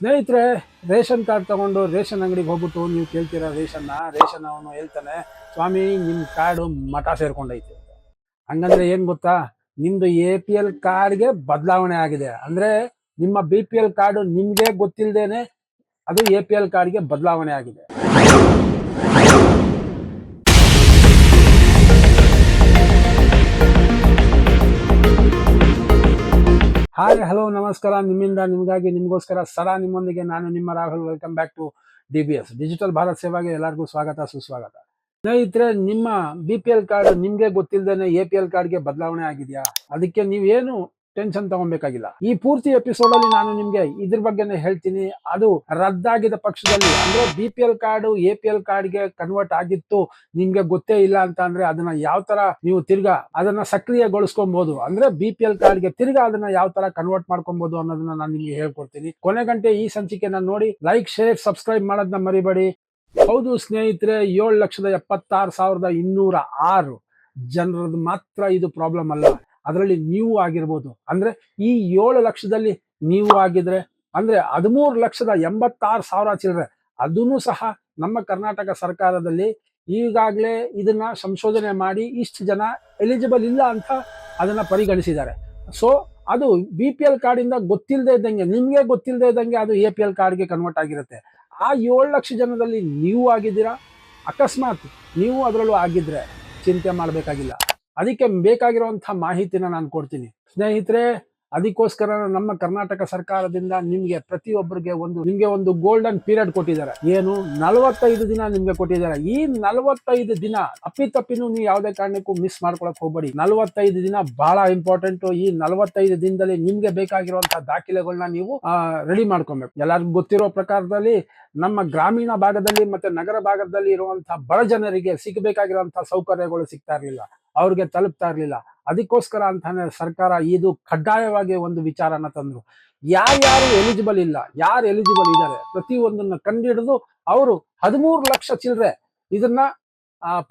ಸ್ನೇಹಿತರೆ, ration card ತಗೊಂಡು ration ಅಂಗಡಿಗೆ ಹೋಗ್ಬಿಟ್ಟು ನೀವು ಕೇಳ್ತೀರಾ ರೇಷನ್ನ? ರೇಷನ್ ಅವನು ಹೇಳ್ತಾನೆ, ಸ್ವಾಮಿ ನಿಮ್ಮ ಕಾರ್ಡು ಮಠ ಸೇರ್ಕೊಂಡೈತೆ. ಹಂಗಂದ್ರೆ ಏನ್ ಗೊತ್ತಾ, ನಿಮ್ದು ಎ ಪಿ ಎಲ್ ಕಾರ್ಡ್ಗೆ ಬದಲಾವಣೆ ಆಗಿದೆ. ಅಂದ್ರೆ ನಿಮ್ಮ ಬಿ ಪಿ ಎಲ್ ಕಾರ್ಡು ನಿಮ್ಗೆ ಗೊತ್ತಿಲ್ಲದೇನೆ ಅದು ಎ ಪಿ ಎಲ್ ಕಾರ್ಡ್ಗೆ ಬದಲಾವಣೆ ಆಗಿದೆ. ಹಾಯ್ ಹಲೋ, ನಮಸ್ಕಾರ. ನಿಮ್ಮಿಂದ, ನಿಮಗಾಗಿ, ನಿಮಗೋಸ್ಕರ ಸದಾ ನಿಮ್ಮೊಂದಿಗೆ ನಾನು ನಿಮ್ಮ Rahul. Welcome back to D B S digital Bharat ಸೇವಾಗೆ ಎಲ್ಲರಿಗೂ ಸ್ವಾಗತ, ಸುಸ್ವಾಗತ. ಸ್ನೇಹಿತರೆ, ನಿಮ್ಮ ಬಿ ಪಿ ಎಲ್ ಕಾರ್ಡ್ ನಿಮಗೆ ಗೊತ್ತಿಲ್ಲದೇ ಎ ಪಿ ಎಲ್ ಕಾರ್ಡ್ಗೆ ಬದಲಾವಣೆ ಆಗಿದೆಯಾ? ಅದಕ್ಕೆ ನೀವೇನು ಟೆನ್ಷನ್ ತಗೊಬೇಕಾಗಿಲ್ಲ. ಈ ಪೂರ್ತಿ ಎಪಿಸೋಡ್ ಅಲ್ಲಿ ನಾನು ನಿಮ್ಗೆ ಇದ್ರ ಬಗ್ಗೆನೇ ಹೇಳ್ತೀನಿ. ಅದು ರದ್ದಾಗಿದ ಪಕ್ಷದಲ್ಲಿ, ಅಂದ್ರೆ B P L card A P L ಕಾರ್ಡ್ಗೆ ಕನ್ವರ್ಟ್ ಆಗಿತ್ತು. ನಿಮ್ಗೆ ಗೊತ್ತೇ ಇಲ್ಲ ಅಂತ ಅಂದ್ರೆ ಅದನ್ನ ಯಾವ ತರ ನೀವು ತಿರ್ಗಾ ಅದನ್ನ ಸಕ್ರಿಯಗೊಳಿಸ್ಕೊಬಹುದು ಅಂದ್ರೆ ಬಿ ಪಿ ಎಲ್ ಕಾರ್ಡ್ಗೆ ತಿರ್ಗಾ ಅದನ್ನ ಯಾವ ತರ ಕನ್ವರ್ಟ್ ಮಾಡ್ಕೊಬಹುದು ಅನ್ನೋದನ್ನ ನಾನು ನಿಮ್ಗೆ ಹೇಳ್ಕೊಡ್ತೀನಿ. ಕೊನೆ ಗಂಟೆ ಈ ಸಂಚಿಕೆನ ನೋಡಿ ಲೈಕ್ ಶೇರ್ ಸಬ್ಸ್ಕ್ರೈಬ್ ಮಾಡೋದನ್ನ ಮರಿಬೇಡಿ. ಹೌದು ಸ್ನೇಹಿತರೆ, ಏಳು ಲಕ್ಷದ ಎಪ್ಪತ್ತಾರು ಸಾವಿರದ ಇನ್ನೂರ ಆರು ಜನರದ್ದು ಮಾತ್ರ ಇದು ಪ್ರಾಬ್ಲಮ್ ಅಲ್ಲ. ಅದರಲ್ಲಿ ನೀವು ಆಗಿರ್ಬೋದು. ಅಂದ್ರೆ ಈ ಏಳು ಲಕ್ಷದಲ್ಲಿ ನೀವು ಆಗಿದ್ರೆ, ಅಂದ್ರೆ ಹದಿಮೂರು ಲಕ್ಷದ ಎಂಬತ್ತಾರು ಸಾವಿರ ಚಿಲ್ಲರೆ, ಅದನ್ನು ಸಹ ನಮ್ಮ ಕರ್ನಾಟಕ ಸರ್ಕಾರದಲ್ಲಿ ಈಗಾಗಲೇ ಇದನ್ನ ಸಂಶೋಧನೆ ಮಾಡಿ ಇಷ್ಟು ಜನ ಎಲಿಜಿಬಲ್ ಇಲ್ಲ ಅಂತ ಅದನ್ನ ಪರಿಗಣಿಸಿದ್ದಾರೆ. ಸೊ ಅದು ಬಿ ಪಿ ಎಲ್ ಕಾರ್ಡಿಂದ ಗೊತ್ತಿಲ್ಲದೆ ಇದ್ದಂಗೆ, ನಿಮಗೆ ಗೊತ್ತಿಲ್ಲದೆ ಇದ್ದಂಗೆ ಅದು ಎ ಪಿ ಎಲ್ ಕಾರ್ಡ್ಗೆ ಕನ್ವರ್ಟ್ ಆಗಿರುತ್ತೆ. ಆ ಏಳು ಲಕ್ಷ ಜನದಲ್ಲಿ ನೀವು ಆಗಿದ್ದೀರಾ? ಅಕಸ್ಮಾತ್ ನೀವು ಅದರಲ್ಲೂ ಆಗಿದ್ರೆ ಚಿಂತೆ ಮಾಡಬೇಕಾಗಿಲ್ಲ. ಅದಕ್ಕೆ ಬೇಕಾಗಿರುವಂತಹ ಮಾಹಿತಿನ ನಾನು ಕೊಡ್ತೀನಿ. ಸ್ನೇಹಿತರೆ, ಅದಕ್ಕೋಸ್ಕರ ನಮ್ಮ ಕರ್ನಾಟಕ ಸರ್ಕಾರದಿಂದ ನಿಮ್ಗೆ ಪ್ರತಿಯೊಬ್ಬರಿಗೆ ಒಂದು, ನಿಮ್ಗೆ ಒಂದು ಗೋಲ್ಡನ್ ಪೀರಿಯಡ್ ಕೊಟ್ಟಿದ್ದಾರೆ. ಏನು? ನಲವತ್ತೈದು ದಿನ ನಿಮ್ಗೆ ಕೊಟ್ಟಿದ್ದಾರೆ. ಈ ನಲವತ್ತೈದು ದಿನ ಅಪ್ಪಿತಪ್ಪಿನೂ ನೀವು ಯಾವುದೇ ಕಾರಣಕ್ಕೂ ಮಿಸ್ ಮಾಡ್ಕೊಳಕ್ ಹೋಗ್ಬೇಡಿ. ನಲವತ್ತೈದು ದಿನ ಬಹಳ ಇಂಪಾರ್ಟೆಂಟ್ ಈ ನಲವತ್ತೈದು ದಿನದಲ್ಲಿ ನಿಮ್ಗೆ ಬೇಕಾಗಿರುವಂತಹ ದಾಖಲೆಗಳನ್ನ ನೀವು ರೆಡಿ ಮಾಡ್ಕೊಬೇಕು. ಎಲ್ಲರಿಗೂ ಗೊತ್ತಿರೋ ಪ್ರಕಾರದಲ್ಲಿ ನಮ್ಮ ಗ್ರಾಮೀಣ ಭಾಗದಲ್ಲಿ ಮತ್ತೆ ನಗರ ಭಾಗದಲ್ಲಿ ಇರುವಂತಹ ಬಡ ಜನರಿಗೆ ಸಿಗಬೇಕಾಗಿರುವಂತಹ ಸೌಕರ್ಯಗಳು ಸಿಗ್ತಾ ಇರಲಿಲ್ಲ. ಅವ್ರಿಗೆ ತಲುಪ್ತಾ ಇರಲಿಲ್ಲ. ಅದಕ್ಕೋಸ್ಕರ ಅಂತಾನೆ ಸರ್ಕಾರ ಇದು ಕಡ್ಡಾಯವಾಗಿ ಒಂದು ವಿಚಾರನ ತಂದ್ರು. ಯಾರ್ಯಾರು ಎಲಿಜಿಬಲ್ ಇಲ್ಲ, ಯಾರು ಎಲಿಜಿಬಲ್ ಇದ್ದಾರೆ ಕಂಡು ಕಂಡಿಡಿದು ಅವರು ಹದಿಮೂರು ಲಕ್ಷ ಚಿಲ್ಲರೆ ಇದನ್ನ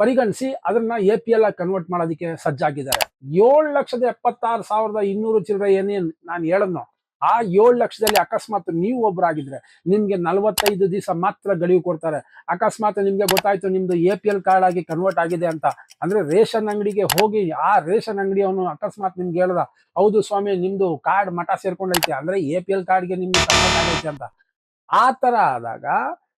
ಪರಿಗಣಿಸಿ ಅದನ್ನ ಎ ಪಿ ಎಲ್ ಕನ್ವರ್ಟ್ ಮಾಡೋದಕ್ಕೆ ಸಜ್ಜಾಗಿದ್ದಾರೆ. ಏಳು ಲಕ್ಷದ ಎಪ್ಪತ್ತಾರು ಸಾವಿರದ ಇನ್ನೂರು ಚಿಲ್ಲರೆ ಏನೇನು ನಾನು ಹೇಳದ್ನೋ ಆ ಏಳು ಲಕ್ಷದಲ್ಲಿ ಅಕಸ್ಮಾತ್ ನೀವು ಒಬ್ಬರಾಗಿದ್ರೆ ನಿಮ್ಗೆ ನಲವತ್ತೈದು ದಿವಸ ಮಾತ್ರ ಗಳಿವು ಕೊಡ್ತಾರೆ. ಅಕಸ್ಮಾತ್ ನಿಮ್ಗೆ ಗೊತ್ತಾಯ್ತು ನಿಮ್ದು ಎ ಪಿ ಎಲ್ ಕಾರ್ಡ್ ಆಗಿ ಕನ್ವರ್ಟ್ ಆಗಿದೆ ಅಂತ. ಅಂದ್ರೆ ರೇಷನ್ ಅಂಗಡಿಗೆ ಹೋಗಿ ಆ ರೇಷನ್ ಅಂಗಡಿ ಅವನು ಅಕಸ್ಮಾತ್ ನಿಮ್ಗೆ ಹೇಳ್ದ, ಹೌದು ಸ್ವಾಮಿ, ನಿಮ್ದು ಕಾರ್ಡ್ ಮಠ ಸೇರ್ಕೊಂಡೈತೆ. ಅಂದ್ರೆ ಎ ಪಿ ಎಲ್ ಕಾರ್ಡ್ಗೆ ನಿಮ್ಗೆ ಕನ್ವರ್ಟ್ ಆಗೈತೆ ಅಂತ. ಆ ತರ ಆದಾಗ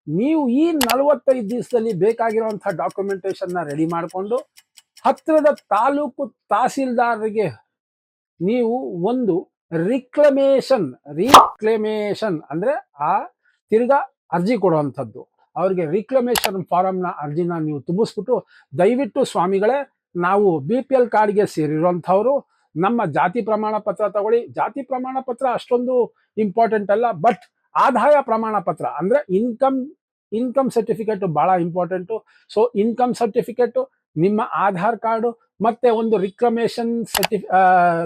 ನೀವು ಈ ನಲವತ್ತೈದು ದಿವಸದಲ್ಲಿ ಬೇಕಾಗಿರುವಂತಹ ಡಾಕ್ಯುಮೆಂಟೇಶನ್ನ ರೆಡಿ ಮಾಡಿಕೊಂಡು ಹತ್ತಿರದ ತಾಲೂಕು ತಹಸೀಲ್ದಾರರಿಗೆ ನೀವು ಒಂದು ರಿಕ್ಲಮೇಷನ್ ರಿಕ್ಲಮೇಷನ್ ಅಂದ್ರೆ ಆ ತಿರ್ಗಾ ಅರ್ಜಿ ಕೊಡುವಂಥದ್ದು. ಅವ್ರಿಗೆ ರಿಕ್ಲಮೇಷನ್ ಫಾರಮ್ನ ಅರ್ಜಿನ ನೀವು ತುಂಬಿಸ್ಬಿಟ್ಟು ದಯವಿಟ್ಟು ಸ್ವಾಮಿಗಳೇ, ನಾವು ಬಿ ಪಿ ಎಲ್ ಕಾರ್ಡ್ಗೆ ಸೇರಿರುವಂಥವ್ರು, ನಮ್ಮ ಜಾತಿ ಪ್ರಮಾಣ ಪತ್ರ ತಗೊಳ್ಳಿ. ಜಾತಿ ಪ್ರಮಾಣ ಪತ್ರ ಅಷ್ಟೊಂದು ಇಂಪಾರ್ಟೆಂಟ್ ಅಲ್ಲ ಬಟ್ ಆದಾಯ ಪ್ರಮಾಣ ಪತ್ರ ಅಂದ್ರೆ ಇನ್ಕಮ್ ಇನ್ಕಮ್ ಸರ್ಟಿಫಿಕೇಟ್ ಬಹಳ ಇಂಪಾರ್ಟೆಂಟು ಸೊ ಇನ್ಕಮ್ ಸರ್ಟಿಫಿಕೇಟ್ ನಿಮ್ಮ ಆಧಾರ್ ಕಾರ್ಡು ಮತ್ತೆ ಒಂದು ರಿಕ್ಲಮೇಷನ್ ಸರ್ಟಿಫಿ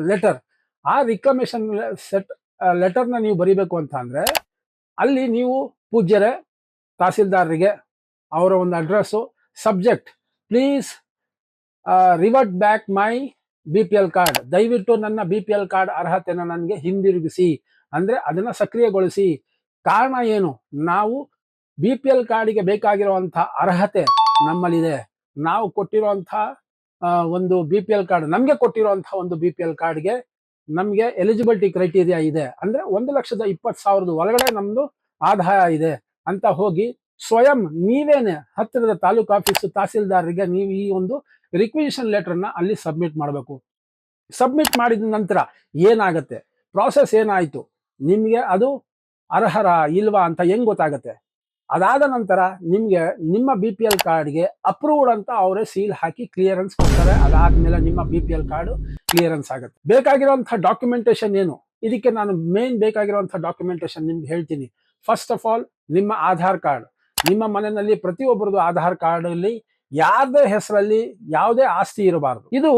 ಲೆಟರ್ ಆ ರಿಕ್ಲಮೇಷನ್ ಸೆಟ್ ಲೆಟರ್ನ ನೀವು ಬರೀಬೇಕು ಅಂತ ಅಂದರೆ, ಅಲ್ಲಿ ನೀವು ಪೂಜ್ಯರೇ, ತಹಸೀಲ್ದಾರರಿಗೆ ಅವರ ಒಂದು address subject please revert back my B P L card ದಯವಿಟ್ಟು ನನ್ನ ಬಿ ಪಿ ಎಲ್ ಕಾರ್ಡ್ ಅರ್ಹತೆಯನ್ನು ನನಗೆ ಹಿಂದಿರುಗಿಸಿ. ಅಂದರೆ ಅದನ್ನು ಸಕ್ರಿಯಗೊಳಿಸಿ. ಕಾರಣ ಏನು? ನಾವು ಬಿ ಪಿ ಎಲ್ ಕಾರ್ಡಿಗೆ ಬೇಕಾಗಿರುವಂಥ ಅರ್ಹತೆ ನಮ್ಮಲ್ಲಿದೆ. ನಾವು ಕೊಟ್ಟಿರುವಂಥ ಒಂದು ಬಿ ಪಿ ಎಲ್ ಕಾರ್ಡ್ ನಮಗೆ ಕೊಟ್ಟಿರುವಂಥ ಒಂದು ಬಿ ಪಿ ಎಲ್ ಕಾರ್ಡ್ಗೆ ನಮಗೆ ಎಲಿಜಿಬಿಲಿಟಿ ಕ್ರೈಟೀರಿಯಾ ಇದೆ. ಅಂದ್ರೆ ಒಂದು ಲಕ್ಷದ ಇಪ್ಪತ್ತು ಸಾವಿರದ ಒಳಗಡೆ ನಮ್ಮದು ಆದಾಯ ಇದೆ ಅಂತ ಹೋಗಿ ಸ್ವಯಂ ನೀವೇನೆ ಹತ್ತಿರದ ತಾಲೂಕು ಆಫೀಸು ತಹಸೀಲ್ದಾರರಿಗೆ ನೀವು ಈ ಒಂದು ರಿಕ್ವಿಜಿಷನ್ ಲೆಟರ್ನ ಅಲ್ಲಿ ಸಬ್ಮಿಟ್ ಮಾಡಬೇಕು. ಸಬ್ಮಿಟ್ ಮಾಡಿದ ನಂತರ ಏನಾಗುತ್ತೆ? ಪ್ರಾಸೆಸ್ ಏನಾಯಿತು? ನಿಮಗೆ ಅದು ಅರ್ಹರ ಇಲ್ವಾ ಅಂತ ಹೆಂಗ್ ಗೊತ್ತಾಗತ್ತೆ? ಅದಾದ ನಂತರ ನಿಮ್ಗೆ ನಿಮ್ಮ ಬಿ ಪಿ ಎಲ್ ಕಾರ್ಡ್ಗೆ ಅಪ್ರೂವ್ಡ್ ಅಂತ ಅವರೇ ಸೀಲ್ ಹಾಕಿ ಕ್ಲಿಯರೆನ್ಸ್ ಕೊಡ್ತಾರೆ. ಅದಾದ್ಮೇಲೆ ನಿಮ್ಮ B P L card clearance ಆಗುತ್ತೆ. ಬೇಕಾಗಿರುವಂತಹ ಡಾಕ್ಯುಮೆಂಟೇಶನ್ ಏನು? ಇದಕ್ಕೆ ನಾನು ಮೇನ್ ಬೇಕಾಗಿರುವಂತಹ ಡಾಕ್ಯುಮೆಂಟೇಶನ್ ನಿಮ್ಗೆ ಹೇಳ್ತೀನಿ. ಫಸ್ಟ್ ಆಫ್ ಆಲ್ ನಿಮ್ಮ ಆಧಾರ್ ಕಾರ್ಡ್ ನಿಮ್ಮ ಮನೆಯಲ್ಲಿ ಪ್ರತಿಯೊಬ್ಬರದು ಆಧಾರ್ ಕಾರ್ಡ್ ಅಲ್ಲಿ ಯಾರದೇ ಹೆಸರಲ್ಲಿ ಯಾವುದೇ ಆಸ್ತಿ ಇರಬಾರದು. ಇದು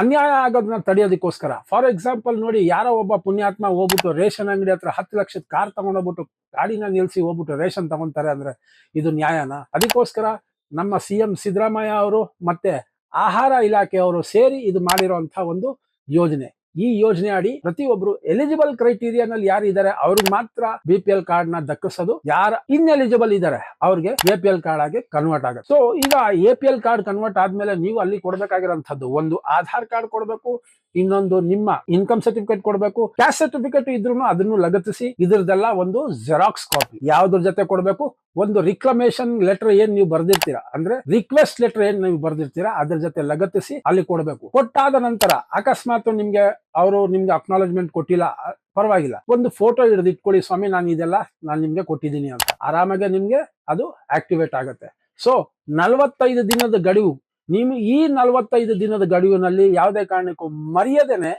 ಅನ್ಯಾಯ ಆಗೋದನ್ನ ತಡೆಯೋದಕ್ಕೋಸ್ಕರ. ಫಾರ್ ಎಕ್ಸಾಂಪಲ್ ನೋಡಿ, ಯಾರೋ ಒಬ್ಬ ಪುಣ್ಯಾತ್ಮ ಹೋಗ್ಬಿಟ್ಟು ರೇಷನ್ ಅಂಗಡಿ ಹತ್ರ ಹತ್ತು ಲಕ್ಷದ ಕಾರ್ ತಗೊಂಡೋಗ್ಬಿಟ್ಟು ಗಾಡಿನ ನಿಲ್ಸಿ ಹೋಗ್ಬಿಟ್ಟು ರೇಷನ್ ತಗೊಂತಾರೆ ಅಂದ್ರೆ ಇದು ನ್ಯಾಯನ? ಅದಕ್ಕೋಸ್ಕರ ನಮ್ಮ ಸಿ ಎಂ ಸಿದ್ದರಾಮಯ್ಯ ಅವರು ಮತ್ತೆ ಆಹಾರ ಇಲಾಖೆಯವರು ಸೇರಿ ಇದು ಮಾಡಿರುವಂತಹ ಒಂದು ಯೋಜನೆ. ಈ ಯೋಜನೆ ಅಡಿ ಪ್ರತಿಯೊಬ್ರು ಎಲಿಜಿಬಲ್ ಕ್ರೈಟೀರಿಯಾ ನಲ್ಲಿ ಯಾರು ಇದ್ದಾರೆ ಅವ್ರಿಗೆ ಮಾತ್ರ ಬಿ ಪಿ ಎಲ್ ಕಾರ್ಡ್ನ ದಕ್ಕಿಸೋದು ಯಾರ ಇನ್ಎಲಿಜಿಬಲ್ ಇದ್ದಾರೆ ಅವ್ರಿಗೆ ಎ ಕಾರ್ಡ್ ಆಗಿ ಕನ್ವರ್ಟ್ ಆಗುತ್ತೆ. ಸೊ ಈಗ A P L card convert ಆದ್ಮೇಲೆ ನೀವು ಅಲ್ಲಿ ಕೊಡ್ಬೇಕಾಗಿರೋಂಥದ್ದು ಒಂದು ಆಧಾರ್ ಕಾರ್ಡ್ ಕೊಡಬೇಕು, ಇನ್ನೊಂದು ನಿಮ್ಮ ಇನ್ಕಮ್ ಸರ್ಟಿಫಿಕೇಟ್ ಕೊಡಬೇಕು ಕ್ಯಾಸ್ಟ್ ಸರ್ಟಿಫಿಕೇಟ್ ಇದ್ರು ಅದನ್ನು ಲಗತ್ತಿಸಿ ಇದ್ರದೆಲ್ಲ ಒಂದು ಜೆರಾಕ್ಸ್ ಕಾಪಿ ಯಾವ್ದ್ರ ಜೊತೆ ಕೊಡಬೇಕು? ಒಂದು ರಿಕ್ಲಮೇಶನ್ ಲೆಟರ್ ಏನ್ ನೀವು ಬರ್ದಿರ್ತೀರಾ? ಅಂದ್ರೆ ರಿಕ್ವೆಸ್ಟ್ ಲೆಟರ್ ಏನ್ ನೀವು ಬರ್ದಿರ್ತೀರಾ? ಅದ್ರ ಜೊತೆ ಲಗತ್ತಿಸಿ ಅಲ್ಲಿ ಕೊಡಬೇಕು. ಕೊಟ್ಟಾದ ನಂತರ ಅಕಸ್ಮಾತ್ ನಿಮ್ಗೆ ಅವರು ನಿಮ್ಗೆ ಅಕ್ನಾಲಜ್ಮೆಂಟ್ ಕೊಟ್ಟಿಲ್ಲ ಪರವಾಗಿಲ್ಲ. ಒಂದು ಫೋಟೋ ಹಿಡಿದು ಸ್ವಾಮಿ, ನಾನು ಇದೆಲ್ಲ ನಾನು ನಿಮ್ಗೆ ಕೊಟ್ಟಿದ್ದೀನಿ ಅಂತ. ಆರಾಮಾಗೆ ನಿಮ್ಗೆ ಅದು ಆಕ್ಟಿವೇಟ್ ಆಗುತ್ತೆ. ಸೊ ನಲವತ್ತೈದು ದಿನದ ಗಡುವು ನೀವು ಈ ನಲವತ್ತೈದು ದಿನದ ಗಡುವಿನಲ್ಲಿ ಯಾವುದೇ ಕಾರಣಕ್ಕೂ ಮರೆಯದೇನೆ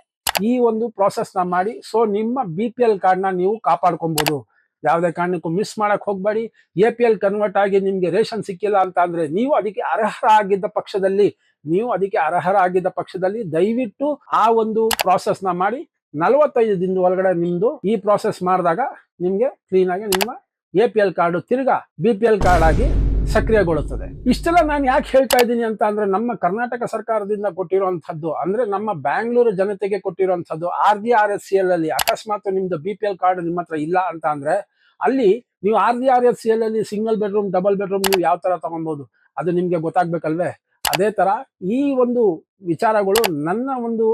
ಈ ಒಂದು ಪ್ರೋಸೆಸ್ನ ಮಾಡಿ. ಸೊ ನಿಮ್ಮ ಬಿ ಪಿ ಎಲ್ ಕಾರ್ಡ್ನ ನೀವು ಕಾಪಾಡ್ಕೊಬಹುದು ಯಾವುದೇ ಕಾರಣಕ್ಕೂ ಮಿಸ್ ಮಾಡಕ್ ಹೋಗ್ಬೇಡಿ. ಎ ಪಿ ಎಲ್ ಕನ್ವರ್ಟ್ ಆಗಿ ನಿಮ್ಗೆ ರೇಷನ್ ಸಿಕ್ಕಿಲ್ಲ ಅಂತ ಅಂದ್ರೆ ನೀವು ಅದಕ್ಕೆ ಅರ್ಹರಾಗಿದ್ದ ಪಕ್ಷದಲ್ಲಿ, ನೀವು ಅದಕ್ಕೆ ಅರ್ಹರಾಗಿದ್ದ ಪಕ್ಷದಲ್ಲಿ ದಯವಿಟ್ಟು ಆ ಒಂದು ಪ್ರೋಸೆಸ್ನ ನ ಮಾಡಿ. ನಲವತ್ತೈದು ದಿನದ ಒಳಗಡೆ ನಿಮ್ದು ಈ ಪ್ರಾಸೆಸ್ ಮಾಡಿದಾಗ ನಿಮ್ಗೆ ಕ್ಲೀನ್ ಆಗಿ ನಿಮ್ಮ ಎ ಪಿ ಎಲ್ ಕಾರ್ಡ್ ತಿರ್ಗಾ ಬಿ ಪಿ ಎಲ್ ಕಾರ್ಡ್ ಆಗಿ ಸಕ್ರಿಯಗೊಳ್ಳುತ್ತದೆ. ಇಷ್ಟೆಲ್ಲ ನಾನು ಯಾಕೆ ಹೇಳ್ತಾ ಇದ್ದೀನಿ ಅಂತ ಅಂದ್ರೆ ನಮ್ಮ ಕರ್ನಾಟಕ ಸರ್ಕಾರದಿಂದ ಕೊಟ್ಟಿರುವಂತದ್ದು ಅಂದ್ರೆ ನಮ್ಮ ಬ್ಯಾಂಗ್ಳೂರು ಜನತೆಗೆ ಕೊಟ್ಟಿರುವಂತದ್ದು R D R S L ಅಲ್ಲಿ, ಅಕಸ್ಮಾತ್ ನಿಮ್ದು ಬಿ ಪಿ ಎಲ್ ಕಾರ್ಡ್ ನಿಮ್ಮ ಹತ್ರ ಇಲ್ಲ ಅಂತ ಅಂದ್ರೆ ಅಲ್ಲಿ ನೀವು R D R S C L ಅಲ್ಲಿ ಸಿಂಗಲ್ ಬೆಡ್ರೂಮ್, ಡಬಲ್ ಬೆಡ್ರೂಮ್ ನೀವು ಯಾವ ತರ ತಗೊಬಹುದು ಅದು ನಿಮ್ಗೆ ಗೊತ್ತಾಗ್ಬೇಕಲ್ವೇ? ಅದೇ ತರ ಈ ಒಂದು ವಿಚಾರಗಳು ನನ್ನ ಒಂದು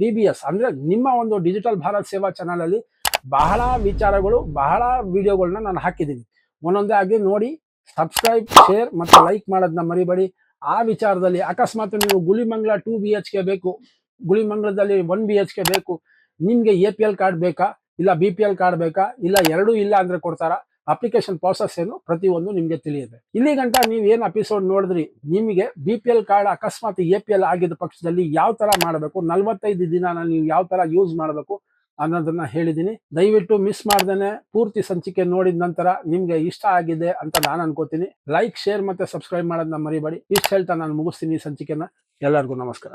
ಡಿ ಬಿ ಎಸ್, ಅಂದ್ರೆ ನಿಮ್ಮ ಒಂದು ಡಿಜಿಟಲ್ ಭಾರತ್ ಸೇವಾ ಚಾನಲ್ ಅಲ್ಲಿ ಬಹಳ ವಿಚಾರಗಳು, ಬಹಳ ವಿಡಿಯೋಗಳನ್ನ ನಾನು ಹಾಕಿದ್ದೀನಿ. ಒಂದೊಂದೇ ಆಗಿ ನೋಡಿ ಸಬ್ಸ್ಕ್ರೈಬ್ ಶೇರ್ ಮತ್ತು ಲೈಕ್ ಮಾಡೋದನ್ನ ಮರಿಬೇಡಿ. ಆ ವಿಚಾರದಲ್ಲಿ ಅಕಸ್ಮಾತ್ ನೀವು Gulimangala two B H K ಬೇಕು. ಗುಳಿಮಂಗ್ಲದಲ್ಲಿ ಒನ್ ಬಿ ಎಚ್ ಕೆ ಬೇಕು. ನಿಮ್ಗೆ ಎ ಪಿ ಎಲ್ ಕಾರ್ಡ್ ಬೇಕಾ? ಇಲ್ಲ ಬಿ ಪಿ ಎಲ್ ಕಾರ್ಡ್ ಬೇಕಾ? ಇಲ್ಲ ಎರಡೂ ಇಲ್ಲ ಅಂದ್ರೆ ಕೊಡ್ತಾರ? ಅಪ್ಲಿಕೇಶನ್ ಪ್ರಾಸೆಸ್ ಏನು ಪ್ರತಿಯೊಂದು ನಿಮ್ಗೆ ತಿಳಿಯುತ್ತೆ. ಇಲ್ಲಿ ಗಂಟ ನೀವು ಏನು ಎಪಿಸೋಡ್ ನೋಡಿದ್ರಿ? ನಿಮಗೆ ಬಿ ಪಿ ಎಲ್ ಕಾರ್ಡ್ ಅಕಸ್ಮಾತ್ ಎ ಪಿ ಎಲ್ ಆಗಿದ್ದ ಪಕ್ಷದಲ್ಲಿ ಯಾವ ತರ ಮಾಡಬೇಕು? ನಲವತ್ತೈದು ದಿನ ನೀವು ಯಾವ ತರ ಯೂಸ್ ಮಾಡಬೇಕು? ಅನ್ನೋದನ್ನ ಹೇಳಿದ್ದೀನಿ ದಯವಿಟ್ಟು ಮಿಸ್ ಮಾಡ್ದೇನೆ ಪೂರ್ತಿ ಸಂಚಿಕೆ ನೋಡಿದ ನಂತರ ನಿಮ್ಗೆ ಇಷ್ಟ ಆಗಿದೆ ಅಂತ ನಾನು ಅನ್ಕೋತೀನಿ. ಲೈಕ್ ಶೇರ್ ಮತ್ತೆ ಸಬ್ಸ್ಕ್ರೈಬ್ ಮಾಡೋದನ್ನ ಮರಿಬೇಡಿ. ಇಷ್ಟು ಹೇಳ್ತಾ ನಾನು ಮುಗಿಸ್ತೀನಿ ಈ ಸಂಚಿಕೆನ. ಎಲ್ಲರಿಗೂ ನಮಸ್ಕಾರ.